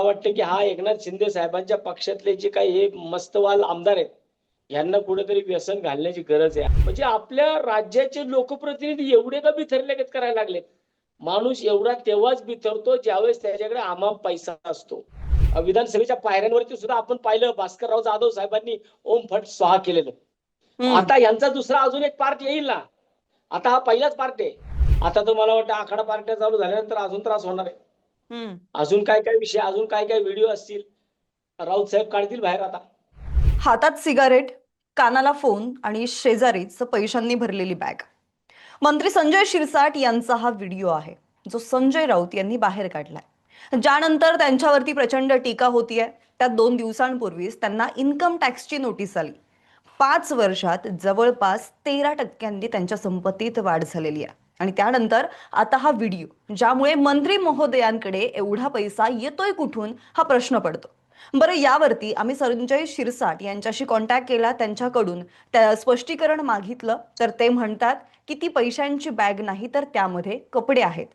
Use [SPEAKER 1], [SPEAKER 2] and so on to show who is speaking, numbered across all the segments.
[SPEAKER 1] मला वाटतं की हा एकनाथ शिंदे साहेबांच्या पक्षातले जे काही हे मस्तवाल आमदार आहेत यांना कुठेतरी व्यसन घालण्याची गरज आहे. म्हणजे आपल्या राज्याचे लोकप्रतिनिधी एवढे का बिथरले करायला लागलेत? माणूस एवढा तेव्हाच बिथरतो ज्यावेळेस त्याच्याकडे आमाप पैसा असतो. विधानसभेच्या पायऱ्यांवरती सुद्धा आपण पाहिलं भास्करराव जाधव साहेबांनी ओम फट स्वाहा केलेलं. आता यांचा दुसरा अजून एक पार्ट येईल ना? आता हा पहिलाच पार्ट आहे. आता तर मला वाटतं आखाडा पार्ट्या चालू झाल्यानंतर अजून त्रास होणार आहे. अजून काय काय विषय अजून काय काय व्हिडिओ असतील? राऊत साहेब काढतील बाहेर आता.
[SPEAKER 2] हातात सिगारेट कानाला फोन आणि शेजारीच पैशांनी भरलेली बॅग. मंत्री संजय शिरसाट यांचा हा व्हिडिओ आहे जो संजय राऊत यांनी बाहेर काढलाय. ज्यानंतर त्यांच्यावरती प्रचंड टीका होतीये. त्यात दोन दिवसांपूर्वीच त्यांना इन्कम टॅक्सची नोटीस आली. पाच वर्षात जवळपास तेरा टक्क्यांनी त्यांच्या संपत्तीत वाढ झालेली आहे. आणि त्यानंतर आता हा व्हिडिओ ज्यामुळे मंत्री महोदयांकडे एवढा पैसा येतोय कुठून हा प्रश्न पडतो. बरं यावरती आम्ही संजय शिरसाट यांच्याशी कॉन्टॅक्ट केला त्यांच्याकडून त्या स्पष्टीकरण मागितलं. तर ते म्हणतात की ती पैशांची बॅग नाही तर त्यामध्ये कपडे आहेत.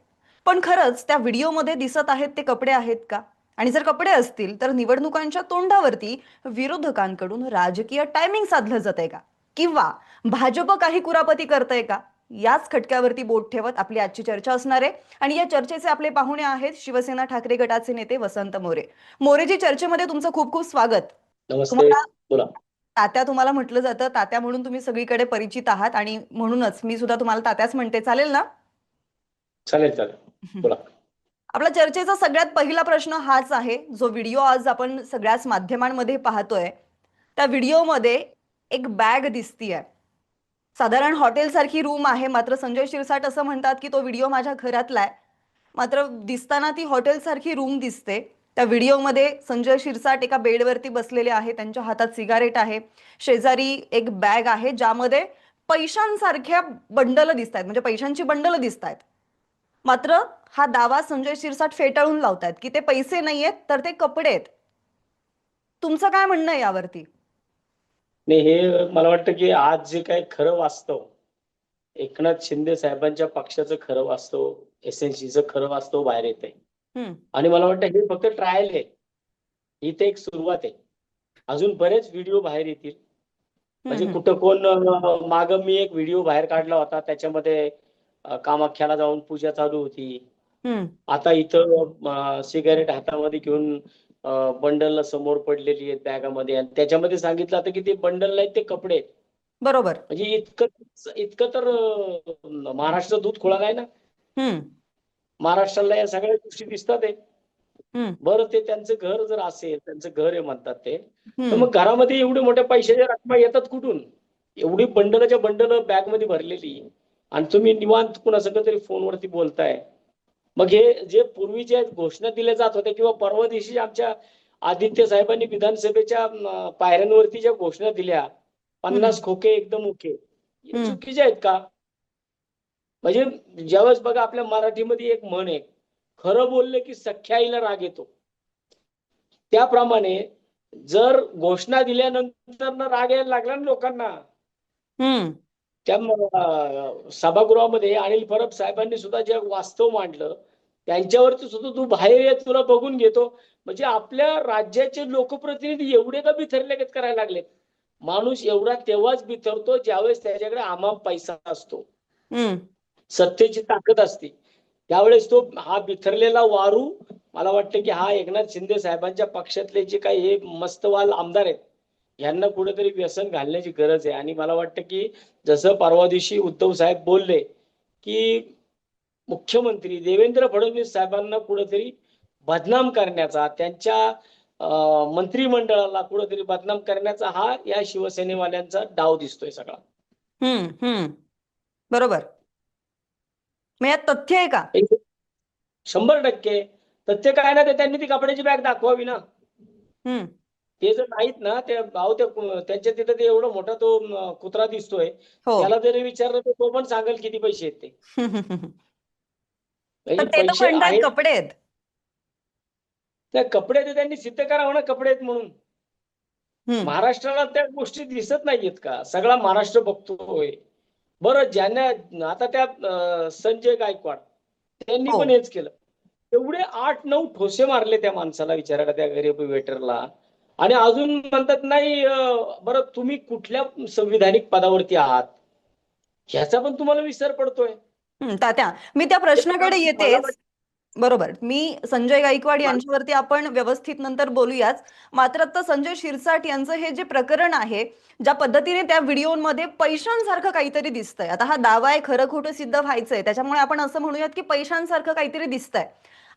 [SPEAKER 2] पण खरंच त्या व्हिडिओमध्ये दिसत आहेत ते कपडे आहेत का? आणि जर कपडे असतील तर निवडणुकांच्या तोंडावरती विरोधकांकडून राजकीय टायमिंग साधलं जात आहे का? किंवा भाजप काही कुरापती करतंय का? याच खटक्यावरती बोट ठेवत आपली आजची चर्चा असणार आहे. आणि या चर्चेचे आपले पाहुणे आहेत शिवसेना ठाकरे गटाचे नेते वसंत मोरे. मोरेजी चर्चेमध्ये तुमचं खूप खूप स्वागत. तुम्हाला तात्या तुम्हाला म्हटलं जातं. तात्या म्हणून तुम्ही सगळीकडे परिचित आहात आणि म्हणूनच मी सुद्धा तुम्हाला तात्याच म्हणते. चालेल ना?
[SPEAKER 1] चालेल चालेल.
[SPEAKER 2] आपला चर्चेचा सगळ्यात पहिला प्रश्न हाच आहे. जो व्हिडिओ आज आपण सगळ्याच माध्यमांमध्ये पाहतोय त्या व्हिडिओमध्ये एक बॅग दिसतीये. साधारण हॉटेलसारखी रूम आहे मात्र संजय शिरसाट असं म्हणतात की तो व्हिडिओ माझ्या घरातला आहे मात्र दिसताना ती हॉटेलसारखी रूम दिसते. त्या व्हिडिओमध्ये संजय शिरसाट एका बेडवरती बसलेले आहे त्यांच्या हातात सिगारेट आहे. शेजारी एक बॅग आहे ज्यामध्ये पैशांसारख्या बंडल दिसत आहेत म्हणजे पैशांची बंडल दिसत आहेत मात्र हा दावा संजय शिरसाट फेटाळून लावतायत की ते पैसे नाहीयेत तर ते कपडे आहेत. तुमचं काय म्हणणं आहे यावरती?
[SPEAKER 1] नाही हे मला वाटतं की आज जे काही खरं वास्तव एकनाथ शिंदे साहेबांच्या पक्षाचं खरं वास्तव एसएनसीचं खरं वास्तव बाहेर येत
[SPEAKER 2] हम्म.
[SPEAKER 1] आणि मला वाटतं हे फक्त ट्रायल आहे ही ते एक सुरुवात आहे अजून बरेच व्हिडिओ बाहेर येतील म्हणजे. कुठं कोण माग मी एक व्हिडिओ बाहेर काढला होता त्याच्यामध्ये कामाख्याला जाऊन पूजा चालू होती. आता इथं सिगारेट हातामध्ये घेऊन बंडल समोर पडलेली आहेत बॅगामध्ये आणि त्याच्यामध्ये सांगितलं होतं की ते बंडल नाहीत ते कपडे
[SPEAKER 2] बरोबर
[SPEAKER 1] म्हणजे इतकं इतकं तर महाराष्ट्र दूध खोळा नाही ना. महाराष्ट्राला या सगळ्या गोष्टी दिसतात. बरं ते त्यांचं घर जर असेल त्यांचं घर आहे म्हणतात ते तर. मग घरामध्ये एवढे मोठ्या पैशाच्या रकमा येतात कुठून एवढी बंडलच्या बंडल बॅगमध्ये भरलेली आणि तुम्ही निवांत कुणासंग तरी फोनवरती बोलताय मग हे जे पूर्वी जे घोषणा दिल्या जात होत्या किंवा परवा दिवशी आमच्या आदित्य साहेबांनी विधानसभेच्या पायऱ्यांवरती ज्या घोषणा दिल्या पन्नास खोके एकदम ओके. चुकीचे आहेत का म्हणजे ज्यावेळेस बघा आपल्या मराठीमध्ये एक म्हण आहे खरं बोलले की सख्या आईला राग येतो त्याप्रमाणे जर घोषणा दिल्यानंतर ना राग यायला लागला ना लोकांना. त्या सभागृहामध्ये अनिल परब साहेबांनी सुद्धा जे वास्तव मांडलं त्यांच्यावरती सुद्धा तू बाहेर ये तुला बघून घेतो. म्हणजे आपल्या राज्याचे लोकप्रतिनिधी एवढे का बिथरले करायला लागलेत माणूस एवढा तेव्हाच बिथरतो ज्यावेळेस त्याच्याकडे आमाप पैसा असतो. सत्तेची ताकद असते. त्यावेळेस तो हा बिथरलेला वारू मला वाटतं की हा एकनाथ शिंदे साहेबांच्या पक्षातले जे काही हे मस्तवाल आमदार आहेत यांना कुठेतरी व्यसन घालण्याची गरज आहे आणि मला वाटतं की जसं परवा दिवशी उद्धव साहेब बोलले की मुख्यमंत्री देवेंद्र फडणवीस साहेबांना कुठेतरी बदनाम करण्याचा त्यांच्या मंत्रिमंडळाला कुठेतरी बदनाम करण्याचा हा या शिवसेनेवाल्यांचा डाव दिसतोय सगळा
[SPEAKER 2] हम्म. हम्म. बरोबर तथ्य आहे का
[SPEAKER 1] शंभर टक्के तथ्य काय ना ते त्यांनी ती कपड्याची बॅग दाखवावी ना
[SPEAKER 2] हम्म.
[SPEAKER 1] ते जर नाहीत ना ते भाऊ ते कु- त्यांच्या तिथं ते एवढा मोठा तो कुत्रा दिसतोय
[SPEAKER 2] हो
[SPEAKER 1] त्याला जरी विचारलं तर तो पण सांगेल किती पैसे आहेत ते
[SPEAKER 2] हम्म. हम्म. पण ते तर
[SPEAKER 1] पैसे
[SPEAKER 2] म्हणतात
[SPEAKER 1] आहेत
[SPEAKER 2] कपडे आहेत
[SPEAKER 1] त्या कपडे ते त्यांनी सिद्ध करावं ना कपडे आहेत म्हणून
[SPEAKER 2] हम्म.
[SPEAKER 1] महाराष्ट्राला त्या गोष्टी दिसत नाहीयेत का सगळा महाराष्ट्र बघतोय बरं ज्यांना आता त्या अं, संजय गायकवाड त्यांनी
[SPEAKER 2] हो.
[SPEAKER 1] पण हेच केलं एवढे आठ नऊ ठोसे मारले त्या माणसाला विचारायला त्या गरीब वेटरला आणि अजून म्हणतात नाही बरं तुम्ही कुठल्या संविधानिक पदावरती आहात? ह्याचा पण तुम्हाला विसर पडतोय.
[SPEAKER 2] हं, तात्या मी त्या प्रश्नाकडे
[SPEAKER 1] वाट-
[SPEAKER 2] बरोबर मी संजय गायकवाड यांच्यावरती आपण व्यवस्थित नंतर बोलूयाच. मात्र आता संजय शिरसाट यांचं हे जे प्रकरण आहे ज्या पद्धतीने त्या व्हिडिओमध्ये पैशांसारखं काहीतरी दिसतंय. आता हा दावा आहे खरं खोटं सिद्ध व्हायचंय. त्याच्यामुळे आपण असं म्हणूयात की पैशांसारखं काहीतरी दिसतंय.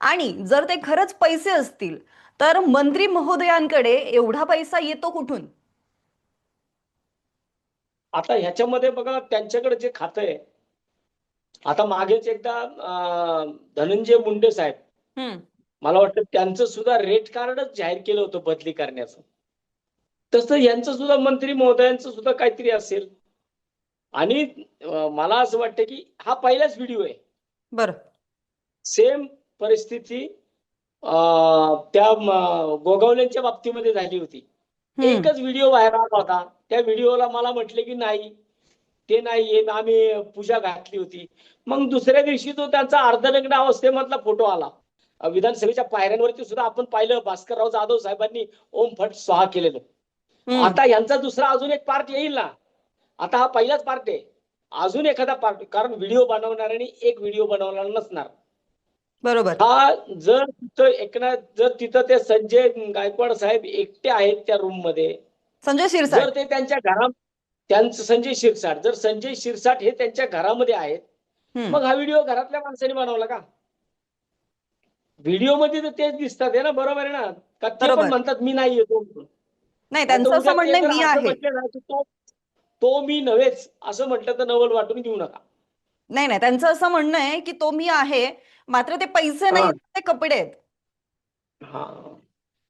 [SPEAKER 2] आणि जर ते खरंच पैसे असतील तर मंत्री महोदयांकडे एवढा पैसा येतो कुठून?
[SPEAKER 1] आता ह्याच्यामध्ये बघा त्यांच्याकडे जे खातं आहे आता मागेच एकदा धनंजय मुंडे साहेब. मला वाटतं त्यांचं सुद्धा रेट कार्डच जाहीर केलं होतं बदली करण्याचं. तसं यांचं सुद्धा मंत्री महोदयांचं सुद्धा काहीतरी असेल. आणि मला असं वाटतं की हा पहिलाच व्हिडिओ आहे.
[SPEAKER 2] बरं.
[SPEAKER 1] सेम परिस्थिती त्या गोगावलेंच्या बाबतीमध्ये झाली होती. एकच व्हिडिओ व्हायरल होता. त्या व्हिडिओला मला म्हटले की नाही ते नाहीये आम्ही पूजा घातली होती. मग दुसऱ्या दिवशी तो त्यांचा अर्धनग्न अवस्थेमधला फोटो आला. विधानसभेच्या पायऱ्यांवरती सुद्धा आपण पाहिलं. भास्करराव जाधव साहेबांनी ओम फट स्वाहा केलेलं. आता यांचा दुसरा अजून एक पार्ट येईल ना? आता हा पहिलाच पार्ट आहे. अजून एखादा पार्ट. कारण व्हिडिओ बनवणाऱ्यांनी एक व्हिडिओ बनवणार नसणार.
[SPEAKER 2] बरोबर.
[SPEAKER 1] हा जर तिथं एकनाथ जर तिथं ते संजय गायकवाड साहेब एकटे आहेत त्या रूममध्ये
[SPEAKER 2] संजय
[SPEAKER 1] जर
[SPEAKER 2] शिरसाट
[SPEAKER 1] ते त्यांच्या घरा त्यांचं संजय शिरसाट जर संजय शिरसाट हे त्यांच्या घरामध्ये आहेत
[SPEAKER 2] हम्म.
[SPEAKER 1] मग हा व्हिडिओ घरातल्या माणसाने बनवला का? व्हिडिओमध्ये तर तेच दिसतात आहे ना बरोबर आहे ना? का ते
[SPEAKER 2] बरोबर.
[SPEAKER 1] पण म्हणतात मी नाही येतो. म्हणून.
[SPEAKER 2] नाही त्यांचं असं म्हणणं
[SPEAKER 1] जर
[SPEAKER 2] मी आहे.
[SPEAKER 1] तो मी नव्हेच असं म्हटलं तर नवल वाटून घेऊ नका.
[SPEAKER 2] नाही नाही त्यांचं असं म्हणणं आहे की तो मी आहे मात्र ते पैसे नाही. ते कपडे आहेत.
[SPEAKER 1] हा.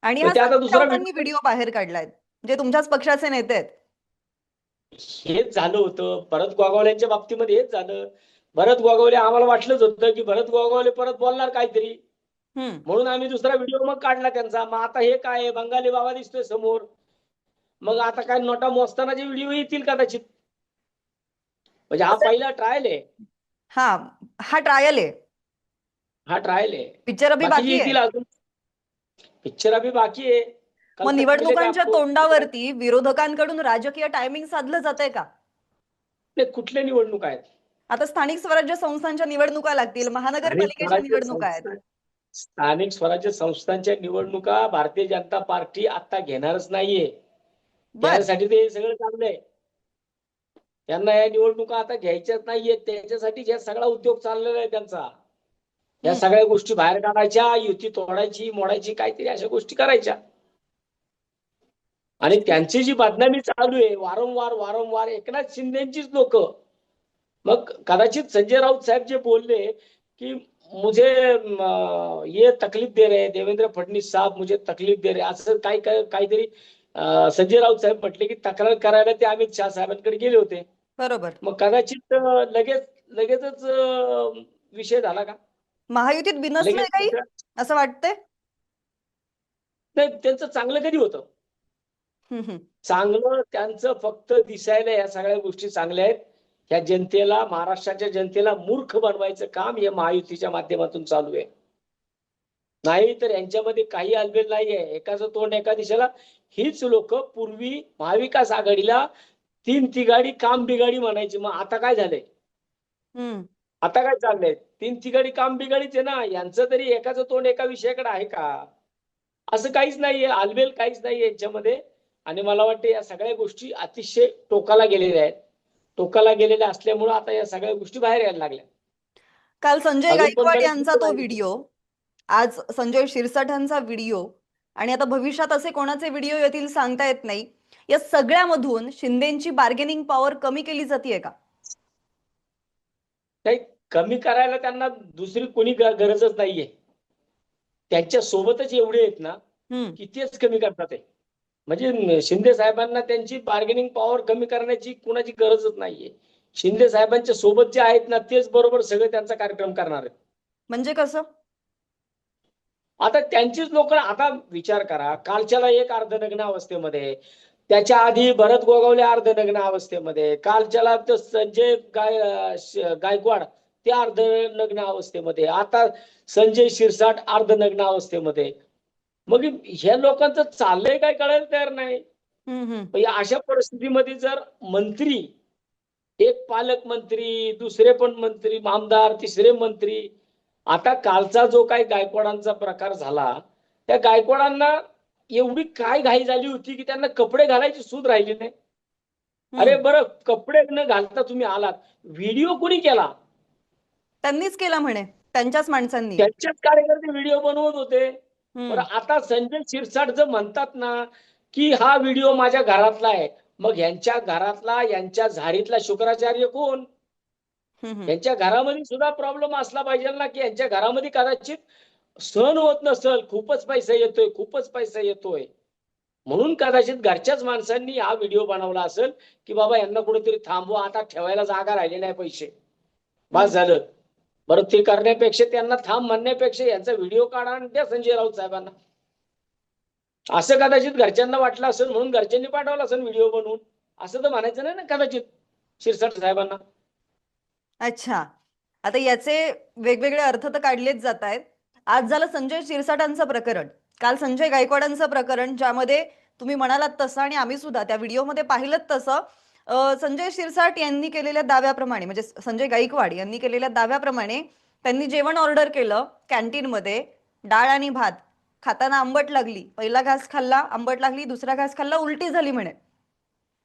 [SPEAKER 2] आणि हा राऊतांनी व्हिडिओ बाहेर काढलाय जे तुमच्याच पक्षाचे नेते आहेत.
[SPEAKER 1] हेच झालं होतं. भरत गोगावलेंच्या बाबतीमध्ये हेच झालं. भरत गोगावले आम्हाला वाटलंच होतं की भरत गोगावले परत बोलणार काहीतरी. म्हणून आम्ही दुसरा व्हिडिओ मग काढला त्यांचा. मग आता हे काय आहे? बंगाली बाबा दिसतोय समोर. मग आता काय नोटा मोजतानाचे व्हिडिओ येतील कदाचित. म्हणजे हा पहिला ट्रायल आहे.
[SPEAKER 2] हा. हा ट्रायल आहे.
[SPEAKER 1] हा ट्रायल आहे.
[SPEAKER 2] पिक्चर अभि बाकी आहे.
[SPEAKER 1] येतील अजून. पिक्चर अभि बाकी आहे. कल
[SPEAKER 2] मग निवडणुकांच्या. तोंडावरती विरोधकांकडून राजकीय टायमिंग साधलं जातंय का?
[SPEAKER 1] ते कुठल्या निवडणूक आहेत?
[SPEAKER 2] आता स्थानिक स्वराज्य संस्थांच्या निवडणुका लागतील महानगरपालिकेच्या निवडणुका आहेत.
[SPEAKER 1] संस्था- स्थानिक स्वराज्य संस्थांच्या निवडणुका भारतीय जनता पार्टी आता घेणारच नाहीये.
[SPEAKER 2] बर.
[SPEAKER 1] त्यासाठी ते हे सगळं चाललंय. त्यांना या निवडणुका आता घ्यायच्याच नाहीयेत. त्याच्यासाठी सगळा उद्योग चाललेला आहे त्यांचा. या. सगळ्या गोष्टी बाहेर काढायच्या युती तोडायची मोडायची काहीतरी अशा गोष्टी करायच्या. आणि त्यांची जी बदनामी चालू आहे वारंवार वारंवार एकनाथ शिंदेचीच लोक. मग कदाचित संजय राऊत साहेब जे बोलले की मुझे ये तकलीफ दे रहे देवेंद्र फडणवीस साहब मुझे तकलीफ दे रहे असं काही काही काहीतरी संजय राऊत साहेब म्हटले की तक्रार करायला ते अमित शहा साहेबांकडे गेले होते.
[SPEAKER 2] बरोबर.
[SPEAKER 1] मग कदाचित लगेच लगेचच विषय झाला का?
[SPEAKER 2] महायुतीत बिनसलंय काही? असं वाटतंय?
[SPEAKER 1] नाही त्यांचं चांगलं कधी होतं. चांगलं त्यांचं फक्त दिसायला या सगळ्या गोष्टी चांगल्या आहेत. या जनतेला महाराष्ट्राच्या जनतेला मूर्ख बनवायचं काम या महायुतीच्या माध्यमातून चालू आहे. नाही तर यांच्यामध्ये काही अलबेल नाही आहे. एकाचं तोंड एका दिशेला. हीच लोक पूर्वी महाविकास आघाडीला तीन तिगाडी काम बिगाडी म्हणायची. मग आता काय झालंय. आता काय चाललंय? तीन तिगाडी काम बिगाडीच आहे ना. यांचं तरी एकाचं तोंड एका विषयाकडे आहे का? असं काहीच नाहीये. आलबेल काहीच नाही यांच्यामध्ये. आणि मला वाटतं या सगळ्या गोष्टी अतिशय टोकाला गेलेल्या आहेत. टोकाला गेलेल्या असल्यामुळे आता या सगळ्या गोष्टी बाहेर यायला लागल्या.
[SPEAKER 2] काल संजय गायकवाड यांचा तो. व्हिडिओ. आज संजय शिरसाठांचा व्हिडिओ. आणि आता भविष्यात असे कोणाचे व्हिडिओ येतील सांगता येत नाही. या सगळ्यामधून शिंदेची बार्गेनिंग पॉवर कमी केली जाते का?
[SPEAKER 1] काही कमी करायला त्यांना दुसरी कोणी गरजच नाहीये. त्यांच्या सोबतच एवढे आहेत ना की तेच कमी करतात म्हणजे शिंदे साहेबांना त्यांची बार्गेनिंग पॉवर कमी करण्याची कुणाची गरजच नाहीये. शिंदे साहेबांच्या सोबत जे आहेत ना तेच बरोबर सगळे त्यांचा कार्यक्रम करणार आहेत.
[SPEAKER 2] म्हणजे कसं?
[SPEAKER 1] आता त्यांचीच लोक आता विचार करा. कालच्याला एक अर्धनग्न अवस्थेमध्ये त्याच्या आधी भरत गोगावले अर्धनग्न अवस्थेमध्ये कालच्याला तर संजय गाय गायकवाड ते अर्धनग्न अवस्थेमध्ये आता संजय शिरसाट अर्धनग्न अवस्थेमध्ये. मग ह्या लोकांचं चाललंय काय कळायला तयार नाही. अशा परिस्थितीमध्ये जर मंत्री एक पालकमंत्री दुसरे पण मंत्री आमदार तिसरे मंत्री आता कालचा जो काही गायकवाडांचा प्रकार झाला त्या गायकवाडांना एवढी काय घाई झाली होती की त्यांना कपडे घालायची सूद राहिली नाही. अरे बरं कपडे न घालता तुम्ही आलात. व्हिडिओ कोणी केला?
[SPEAKER 2] त्यांनीच केला म्हणे त्यांच्याच माणसांनी.
[SPEAKER 1] त्यांच्याच कार्यकर्ते व्हिडिओ बनवत होते. बरं आता संजय शिरसाट जर म्हणतात ना की हा व्हिडिओ माझ्या घरातला आहे मग यांच्या घरातला यांच्या झारीतला शुक्राचार्य कोण. यांच्या घरामध्ये सुद्धा प्रॉब्लेम असला पाहिजे ना की यांच्या घरामध्ये कदाचित सहन होत नसल खूपच पैसा येतोय खूपच पैसा येतोय. म्हणून कदाचित घरच्याच माणसांनी हा व्हिडिओ बनवला असेल की बाबा यांना कुठेतरी थांबवा आता ठेवायला जागा राहिली नाही पैसे. बस झालं. बरं ते करण्यापेक्षा त्यांना थांब म्हणण्यापेक्षा यांचा व्हिडिओ काढा आणि द्या संजय राऊत साहेबांना. असं कदाचित घरच्यांना वाटलं असेल म्हणून घरच्यांनी पाठवला असेल व्हिडिओ बनवून. असं तर म्हणायचं नाही ना कदाचित शिरसाट साहेबांना.
[SPEAKER 2] अच्छा. आता याचे वेगवेगळे अर्थ तर काढलेच जात आहेत. आज झालं संजय शिरसाटांचं प्रकरण. काल संजय गायकवाडांचं प्रकरण ज्यामध्ये तुम्ही म्हणालात तसं आणि आम्ही सुद्धा त्या व्हिडिओमध्ये पाहिलं तसं संजय शिरसाट यांनी केलेल्या दाव्याप्रमाणे म्हणजे संजय गायकवाड यांनी केलेल्या दाव्याप्रमाणे त्यांनी जेवण ऑर्डर केलं कॅन्टीनमध्ये डाळ आणि भात. खाताना आंबट लागली पहिला घास खाल्ला आंबट लागली दुसरा घास खाल्ला उलटी झाली म्हणे.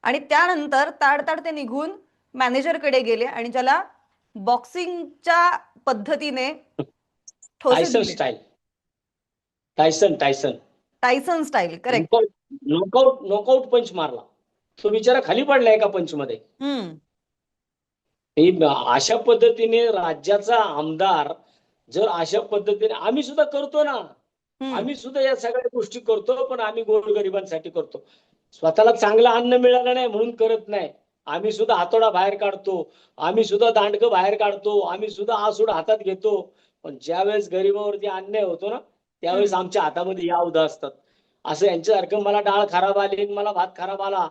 [SPEAKER 2] आणि त्यानंतर ताडताड ते निघून मॅनेजरकडे गेले आणि ज्याला बॉक्सिंगच्या पद्धतीने ठोसे
[SPEAKER 1] टायसन
[SPEAKER 2] दिले.
[SPEAKER 1] Style Tyson Tyson
[SPEAKER 2] Tyson style correct
[SPEAKER 1] knockout knockout punch मारला. तो बिचारा खाली पडला एका पंच मध्ये
[SPEAKER 2] हम्म
[SPEAKER 1] अशा पद्धतीने राज्याचा आमदार जर अशा पद्धतीने आम्ही सुद्धा करतो ना.
[SPEAKER 2] हम्म.
[SPEAKER 1] आम्ही सुद्धा या सगळ्या गोष्टी करतो पण आम्ही गोरगरिबांसाठी करतो. स्वतःला चांगलं अन्न मिळालं नाही म्हणून करत नाही. आम्ही सुद्धा हातोडा बाहेर काढतो. आम्ही सुद्धा दांडकं बाहेर काढतो. आम्ही सुद्धा आसूड हातात घेतो. पण ज्यावेळेस गरिबावरती अन्याय होतो ना त्यावेळेस आमच्या हातामध्ये या उदा असतात. असं यांच्यासारखं मला डाळ खराब आली आणि मला भात खराब आला.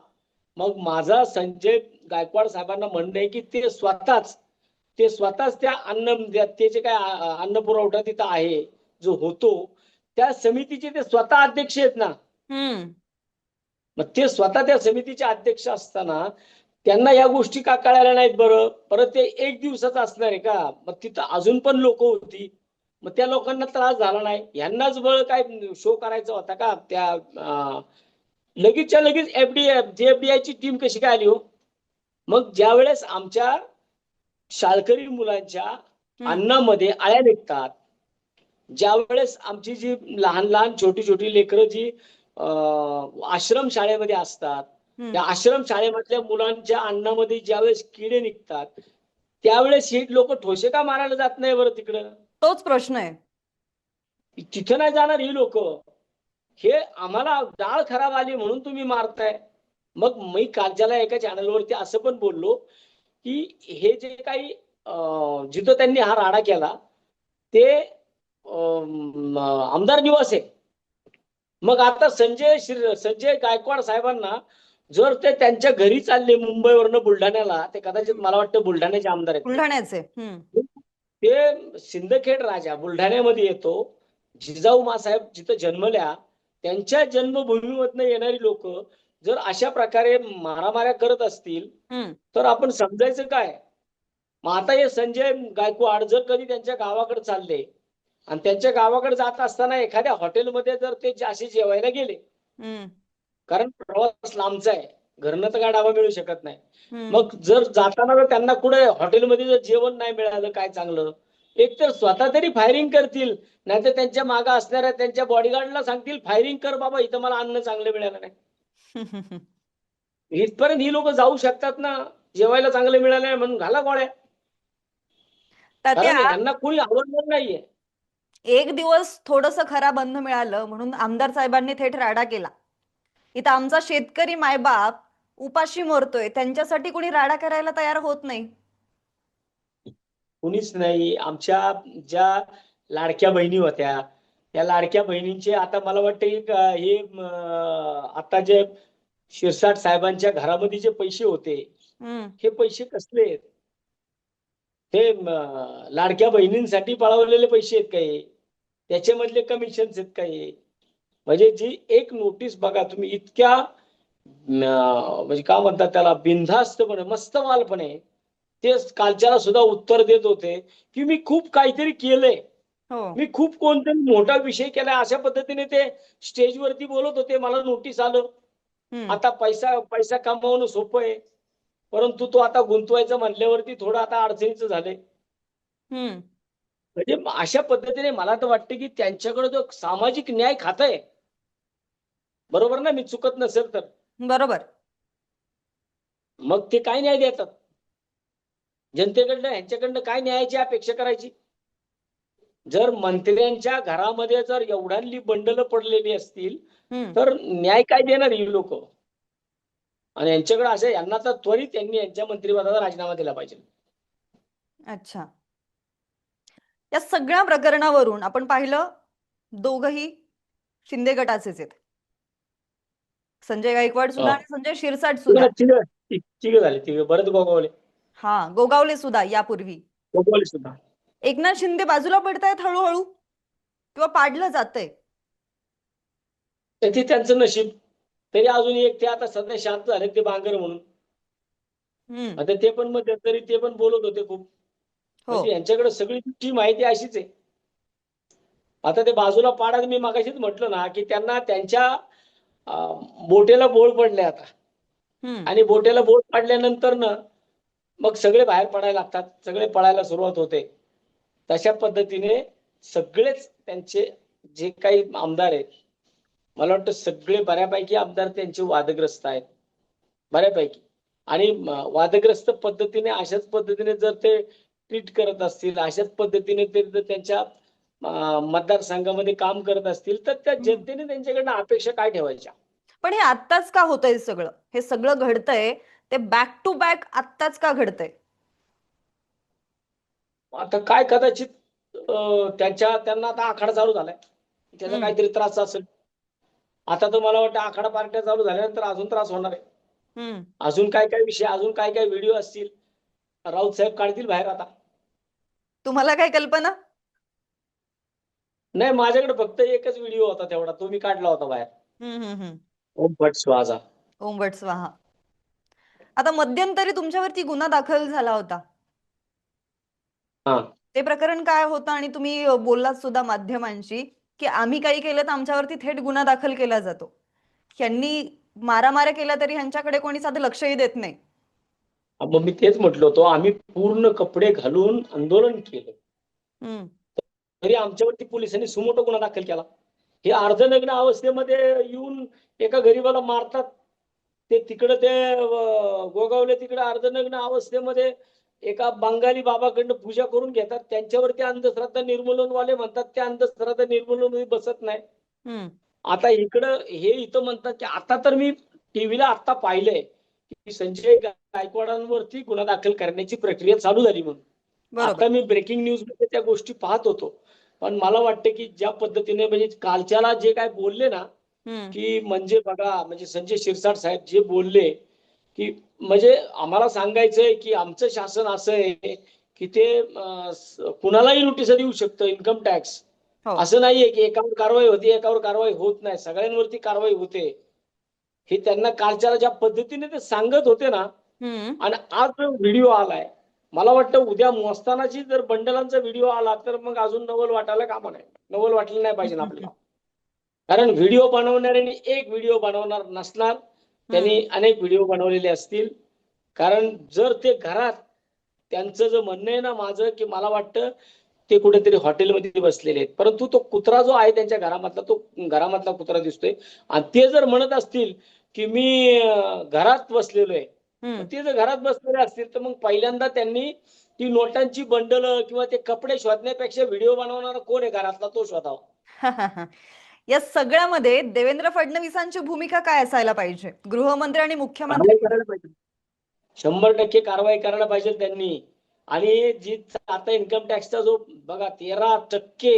[SPEAKER 1] मग माझा संजय गायकवाड साहेबांना म्हणणं आहे की ते स्वतःच ते स्वतःच त्या अन्न ते जे काय अन्न पुरवठा तिथं आहे जो होतो त्या समितीचे ते स्वतः अध्यक्ष आहेत ना. मग ते स्वतः त्या समितीचे अध्यक्ष असताना त्यांना या गोष्टी का कळायला नाहीत बरं? परत ते एक दिवसाचं असणार आहे का? मग तिथं अजून पण लोक होती. मग त्या लोकांना त्रास झाला नाही. यांनाच बळ काय शो करायचा होता का? त्या लगेचच्या लगेच एफडीआय ची टीम कशी काय आली हो? मग ज्यावेळेस आमच्या शाळकरी मुलांच्या. अन्नामध्ये आळ्या निघतात ज्यावेळेस आमची जी लहान लहान छोटी छोटी लेकरं जी आश्रम शाळेमध्ये असतात. त्या आश्रम शाळेमधल्या मुलांच्या अन्नामध्ये ज्यावेळेस किडे निघतात त्यावेळेस ही लोक ठोसे का मारायला जात नाही बरं तिकडं?
[SPEAKER 2] तोच प्रश्न आहे.
[SPEAKER 1] तिथं नाही जाणार ही लोक. हे आम्हाला डाळ खराब आली म्हणून तुम्ही मारताय. मग मी कालच्याला एका चॅनलवरती असं पण बोललो की हे जे काही जिथं त्यांनी हा राडा केला ते आमदार निवास आहे. मग आता संजय श्री संजय गायकवाड साहेबांना जर ते त्यांच्या घरी चालले मुंबईवरनं बुलढाण्याला ते कदाचित मला वाटतं बुलढाण्याचे आमदार आहेत.
[SPEAKER 2] बुलढाण्याचे
[SPEAKER 1] ते सिंदखेड राजा बुलढाण्यामध्ये येतो. जिजाऊ मासाहेब जिथं जन्मल्या त्यांच्या जन्मभूमीमधनं येणारी लोक जर अशा प्रकारे मारामाऱ्या करत असतील तर आपण समजायचं काय? मग आता हे संजय गायकवाड जर कधी त्यांच्या गावाकडे चालले आणि त्यांच्या गावाकडे जात असताना एखाद्या हॉटेलमध्ये जर ते असे जेवायला गेले कारण प्रवास लांबचा आहे. घरनं तर काय डाबा मिळू शकत नाही. मग जर जाताना जर त्यांना कुठे हॉटेलमध्ये जर जेवण नाही मिळालं काय चांगलं? एक तर स्वतः तरी फायरिंग करतील नाहीतर त्यांच्या मागे असणाऱ्या त्यांच्या बॉडीगार्डला सांगतील फायरिंग कर बाबा इथं मला अन्न चांगलं मिळालं नाही. इथपर्यंत ही लोक जाऊ शकतात ना. जेवायला चांगलं मिळालं नाही म्हणून घाला गोळ्या. कारण
[SPEAKER 2] तात्या
[SPEAKER 1] यांना कोणी आवडणार नाहीये.
[SPEAKER 2] एक दिवस थोडस खराब अन्न मिळालं म्हणून आमदार साहेबांनी थेट राडा केला. इथं आमचा शेतकरी मायबाप उपाशी मरतोय. त्यांच्यासाठी कोणी राडा करायला तयार होत नाही.
[SPEAKER 1] कुणीच नाही. आमच्या ज्या लाडक्या बहिणी होत्या त्या लाडक्या बहिणींचे आता मला वाटतं हे आता जे शिरसाट साहेबांच्या घरामध्ये जे पैसे होते हे पैसे कसले आहेत? हे लाडक्या बहिणींसाठी पळवलेले पैसे आहेत काही त्याच्यामधले कमिशन आहेत काही म्हणजे जी एक नोटीस बघा तुम्ही इतक्या म्हणजे काय म्हणतात त्याला बिनधास्तपणे मस्त मालपणे ते कालच्याला सुद्धा उत्तर देत होते की मी खूप काहीतरी केलंय
[SPEAKER 2] हो
[SPEAKER 1] मी खूप कोणतरी मोठा विषय केलाय अशा पद्धतीने ते स्टेजवरती बोलत होते मला नोटीस आलं. आता पैसा पैसा कमावणं सोपं आहे परंतु तो आता गुंतवायचं म्हणल्यावरती थोडं आता अडचणीचं झालंय. म्हणजे अशा पद्धतीने मला तर वाटतं की त्यांच्याकडे जो सामाजिक न्याय खातं आहे बरोबर ना मी चुकत नसेल तर.
[SPEAKER 2] बरोबर.
[SPEAKER 1] मग ते काय न्याय देतात? जनतेकडनं ह्यांच्याकडनं काय न्यायाची अपेक्षा करायची? जर मंत्र्यांच्या घरामध्ये जर एवढ्यांनी बंडल पडलेली असतील. तर न्याय काय देणार ही लोक? आणि यांच्याकडे असं यांना तर त्वरित यांनी यांच्या मंत्रिपदाचा राजीनामा दिला पाहिजे.
[SPEAKER 2] अच्छा. या सगळ्या प्रकरणावरून आपण पाहिलं दोघही शिंदे गटाचेच आहेत. संजय गायकवाड सुद्धा. आणि संजय शिरसाट सुद्धा.
[SPEAKER 1] तिघ तिघ झाले तिघ. बरंच गोगावले.
[SPEAKER 2] हा गोगावले सुद्धा यापूर्वी.
[SPEAKER 1] गोगावले सुद्धा.
[SPEAKER 2] एकनाथ शिंदे बाजूला पडतायत हळूहळू? किंवा पाडलं जातंय?
[SPEAKER 1] ते त्यांचं नशीब. तरी अजून एक ते आता सध्या शांत झाले ते बांगर म्हणून. आता ते पण मग तरी ते पण बोलत होते खूप.
[SPEAKER 2] हो.
[SPEAKER 1] म्हणजे यांच्याकडे सगळी माहिती अशीच आहे. आता ते बाजूला पाडायला मी मागाशीच म्हटलं ना की त्यांना त्यांच्या बोटेला बोळ पडले आता. आणि बोटेला बोट पाडल्यानंतर ना मग सगळे बाहेर पडायला लागतात सगळे पळायला सुरुवात होते. तशा पद्धतीने सगळेच त्यांचे जे काही आमदार आहेत मला वाटतं सगळे बऱ्यापैकी आमदार त्यांचे वादग्रस्त आहेत. बऱ्यापैकी. आणि वादग्रस्त पद्धतीने अशाच पद्धतीने जर ते ट्रीट करत असतील अशाच पद्धतीने ते त्यांच्या मतदारसंघामध्ये काम करत असतील तर त्या जनतेने त्यांच्याकडनं अपेक्षा काय ठेवायच्या?
[SPEAKER 2] पण हे आत्ताच का होतंय सगळं? हे सगळं घडतंय ते बॅक टू बॅक आत्ताच का घडतंय?
[SPEAKER 1] आता काय कदाचित त्यांच्या त्यांना आता आखाडा चालू झालाय. त्याचा. काहीतरी त्रास असेल. आता तर मला वाटतं आखाडा पार्ट्या चालू झाल्यानंतर अजून त्रास होणार आहे. अजून काय काय विषय अजून काय काय व्हिडिओ असतील? राऊत साहेब काढतील बाहेर आता.
[SPEAKER 2] तुम्हाला काय कल्पना?
[SPEAKER 1] नाही माझ्याकडे फक्त एकच व्हिडिओ होता तेवढा. तो मी काढला होता बाहेर.
[SPEAKER 2] हम्म, हम्म, हम्म.
[SPEAKER 1] ओम भट स्वाजा
[SPEAKER 2] ओम भट स्वाहा. आता मध्यंतरी तुमच्यावरती गुन्हा दाखल झाला होता.
[SPEAKER 1] हा.
[SPEAKER 2] ते प्रकरण काय होतं आणि तुम्ही अ, बोललात सुद्धा माध्यमांशी की आम्ही काही केलं तर आमच्यावरती थेट गुन्हा दाखल केला जातो. यांनी मारामाऱ्या केल्या तरी ह्यांच्याकडे कोणी साधं लक्षही देत नाही.
[SPEAKER 1] मग मी तेच म्हटलं होतो आम्ही पूर्ण कपडे घालून आंदोलन केलं.
[SPEAKER 2] हम्म,
[SPEAKER 1] तरी आमच्यावरती पोलिसांनी सुमोटो गुन्हा दाखल केला. हे अर्धनग्न अवस्थेमध्ये येऊन एका गरीबाला मारतात. ते तिकडं ते गोगावले तिकडे अर्धनग्न अवस्थेमध्ये एका बंगाली बाबाकडनं पूजा करून घेतात. त्यांच्यावरती अंधश्रद्धा निर्मूलनवाले म्हणतात. त्या अंधश्रद्धा निर्मूलन बसत नाही. आता इकडं हे इथं म्हणतात की आता तर मी टीव्हीला आता पाहिलंय की संजय गायकवाडांवरती गुन्हा दाखल करण्याची प्रक्रिया चालू झाली म्हणून. आता मी ब्रेकिंग न्यूजमध्ये त्या गोष्टी पाहत होतो. पण मला वाटतं की ज्या पद्धतीने म्हणजे कालच्याला जे काय बोलले ना की म्हणजे बघा म्हणजे संजय शिरसाट साहेब जे बोलले की म्हणजे आम्हाला सांगायचंय की आमचं शासन असं आहे की ते कुणालाही नोटीस देऊ शकतं इन्कम टॅक्स
[SPEAKER 2] हो.
[SPEAKER 1] असं नाहीये की एकावर कारवाई होते एकावर कारवाई होत नाही. सगळ्यांवरती कारवाई होते. हे त्यांना कालच्याला ज्या पद्धतीने ते सांगत होते ना आणि आज जो व्हिडिओ आलाय मला वाटतं उद्या मोजतानाची जर बंडलांचा व्हिडिओ आला तर मग अजून नवल वाटायला कामा नाही. नवल वाटलं नाही पाहिजे आपल्याला. कारण व्हिडिओ बनवणाऱ्यांनी एक व्हिडिओ बनवणार नसणार. त्यांनी अनेक व्हिडिओ बनवलेले असतील. कारण जर ते घरात त्यांचं जे म्हणणं आहे ना माझं की मला वाटतं ते कुठेतरी हॉटेलमध्ये बसलेले आहेत. परंतु तो कुत्रा जो आहे त्यांच्या घरामधला तो घरामधला कुत्रा दिसतोय. आणि ते जर म्हणत असतील की मी घरात बसलेलो आहे. ते जर घरात बसलेले असतील तर मग पहिल्यांदा त्यांनी ती नोटांची बंडल किंवा ते कपडे शोधण्यापेक्षा व्हिडिओ बनवणारा कोण आहे घरातला तो शोधावा.
[SPEAKER 2] या सगळ्यामध्ये देवेंद्र फडणवीसांची भूमिका काय असायला पाहिजे? गृहमंत्री आणि मुख्यमंत्री?
[SPEAKER 1] करायला पाहिजे. शंभर टक्के कारवाई करायला पाहिजे त्यांनी. आणि जी आता इन्कम टॅक्सचा जो बघा तेरा टक्के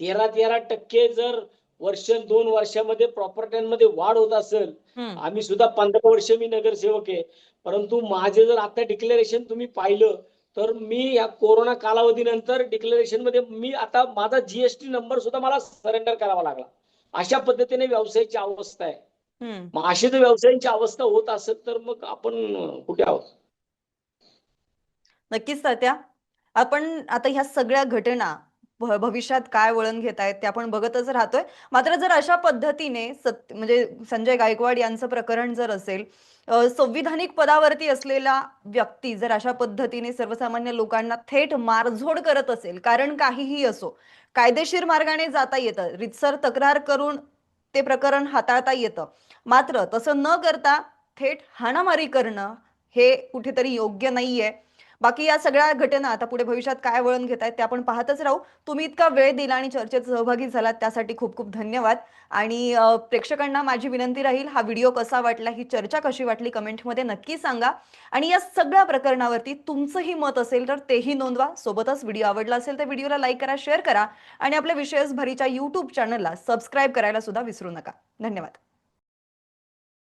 [SPEAKER 1] तेरा तेरा टक्के जर वर्ष दोन वर्षामध्ये प्रॉपर्ट्यांमध्ये वाढ होत असेल आम्ही सुद्धा पंधरा वर्ष मी नगरसेवक आहे. परंतु माझे जर आता डिक्लेरेशन तुम्ही पाहिलं तर मी या कोरोना कालावधीनंतर डिक्लेरेशनमध्ये मी आता माझा जीएसटी नंबर सुद्धा मला सरेंडर करावा लागला. अशा पद्धतीने व्यवसायाची अवस्था आहे. मग अशी जर व्यवसायांची अवस्था होत असेल तर मग आपण कुठे आहोत?
[SPEAKER 2] नक्कीच तात्या. आपण आता ह्या सगळ्या घटना भविष्यात काय वळण घेत आहेत ते आपण बघतच राहतोय. मात्र जर अशा पद्धतीने सत म्हणजे संजय गायकवाड यांचं प्रकरण जर असेल संविधानिक पदावरती असलेला व्यक्ती जर अशा पद्धतीने सर्वसामान्य लोकांना थेट मारझोड करत असेल कारण काहीही असो कायदेशीर मार्गाने जाता येतं रितसर तक्रार करून ते प्रकरण हाताळता येतं. मात्र तसं न करता थेट हाणामारी करणं हे कुठेतरी योग्य नाहीये. बाकी या सगळ्या घटना आता पुढे भविष्यात काय वळण घेत आहेत ते आपण पाहतच राहू. तुम्ही इतका वेळ दिला आणि चर्चेत सहभागी झालात त्यासाठी खूप खूप धन्यवाद. आणि प्रेक्षकांना माझी विनंती राहील हा व्हिडिओ कसा वाटला ही चर्चा कशी वाटली कमेंटमध्ये नक्की सांगा. आणि या सगळ्या प्रकरणावरती तुमचंही मत असेल तर तेही नोंदवा. सोबतच व्हिडिओ आवडला असेल तर व्हिडिओला लाईक करा शेअर करा. आणि आपल्या विशेष भरीच्या युट्यूब चॅनलला सबस्क्राईब करायला सुद्धा विसरू नका. धन्यवाद.